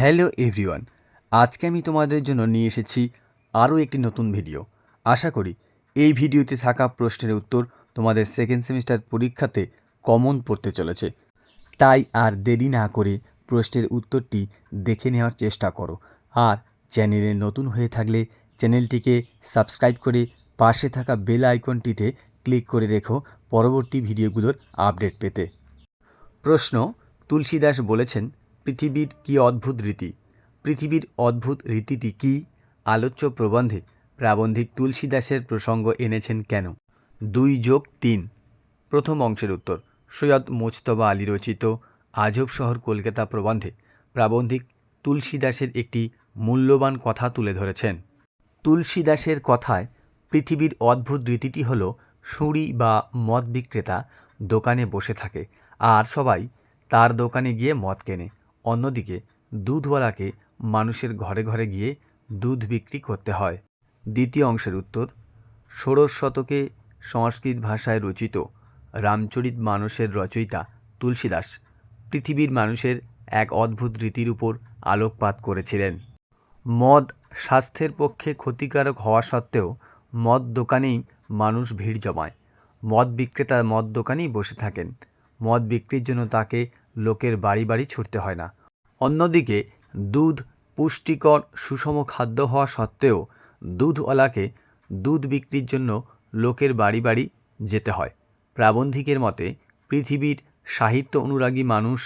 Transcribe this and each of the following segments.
Hello everyone, আজকে আমি তোমাদের জন্য নিয়ে এসেছি আরও একটি নতুন ভিডিও। আশা করি এই ভিডিওতে থাকা প্রশ্নের উত্তর তোমাদের সেকেন্ড সেমিস্টার পরীক্ষাতে কমন পড়তে চলেছে। তাই আর দেরি না করে প্রশ্নের উত্তরটি দেখে নেওয়ার চেষ্টা করো। আর চ্যানেলে নতুন হয়ে থাকলে চ্যানেলটিকে সাবস্ক্রাইব করে পাশে থাকা বেল আইকনটিতে ক্লিক করে রেখো পরবর্তী ভিডিওগুলোর আপডেট পেতে। প্রশ্ন তুলসীদাস বলেছেন পৃথিবীর কি অদ্ভুত রীতি? পৃথিবীর অদ্ভুত রীতিটি কি? আলোচ্য প্রবন্ধে প্রাবন্ধিক তুলসীদাসের প্রসঙ্গ এনেছেন কেন? দুই যোগ তিন। প্রথম অংশের উত্তর। সৈয়দ মোজতবা আলী রচিত আজব শহর কলকাতা প্রবন্ধে প্রাবন্ধিক তুলসীদাসের একটি মূল্যবান কথা তুলে ধরেছেন। তুলসীদাসের কথায় পৃথিবীর অদ্ভুত রীতিটি হল সুঁড়ি বা মদ বিক্রেতা দোকানে বসে থাকে, আর সবাই তার দোকানে গিয়ে মদ কেনে। অন্যদিকে দুধওয়ালাকে মানুষের ঘরে ঘরে গিয়ে দুধ বিক্রি করতে হয়। দ্বিতীয় অংশের উত্তর, ষোড়শ শতকে সংস্কৃত ভাষায় রচিত রামচরিত মানুষের রচয়িতা তুলসীদাস পৃথিবীর মানুষের এক অদ্ভুত রীতির উপর আলোকপাত করেছিলেন। মদ স্বাস্থ্যের পক্ষে ক্ষতিকারক হওয়া সত্ত্বেও মদ দোকানেই মানুষ ভিড় জমায়। মদ বিক্রেতা মদ দোকানেই বসে থাকেন। মদ বিক্রির জন্য তাকে লোকের বাড়ি বাড়ি ছুটতে হয় না। অন্যদিকে, দুধ পুষ্টিকর সুষম খাদ্য হওয়া সত্ত্বেও দুধওয়ালাকে দুধ বিক্রির জন্য লোকের বাড়ি বাড়ি যেতে হয়। প্রাবন্ধিকের মতে, পৃথিবীর সাহিত্য অনুরাগী মানুষ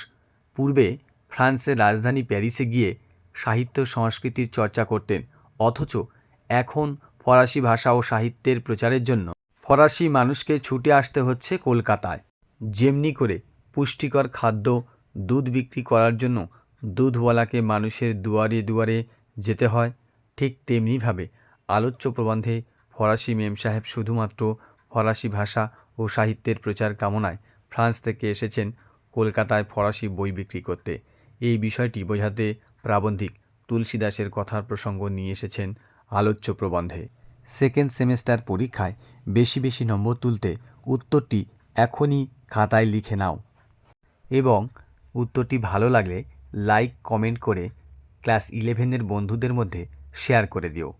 পূর্বে ফ্রান্সের রাজধানী প্যারিসে গিয়ে সাহিত্য সংস্কৃতির চর্চা করতেন, অথচ এখন ফরাসি ভাষা ও সাহিত্যের প্রচারের জন্য ফরাসি মানুষকে ছুটে আসতে হচ্ছে কলকাতায়। যেমনি করে পুষ্টিকর খাদ্য দুধ বিক্রি করার জন্য দুধওয়ালাকে মানুষের দুয়ারে দুয়ারে যেতে হয়, ঠিক তেমনিভাবে আলোচ্য প্রবন্ধে ফরাসি মেম সাহেব শুধুমাত্র ফরাসি ভাষা ও সাহিত্যের প্রচার কামনায় ফ্রান্স থেকে এসেছেন কলকাতায় ফরাসি বই বিক্রি করতে। এই বিষয়টি বোঝাতে প্রাবন্ধিক তুলসীদাসের কথার প্রসঙ্গ নিয়ে এসেছেন আলোচ্য প্রবন্ধে। সেকেন্ড সেমেস্টার পরীক্ষায় বেশি বেশি নম্বর তুলতে উত্তরটি এখনই খাতায় লিখে নাও। এবং উত্তরটি ভালো লাগলে লাইক কমেন্ট করে ক্লাস ইলেভেনের বন্ধুদের মধ্যে শেয়ার করে দিও।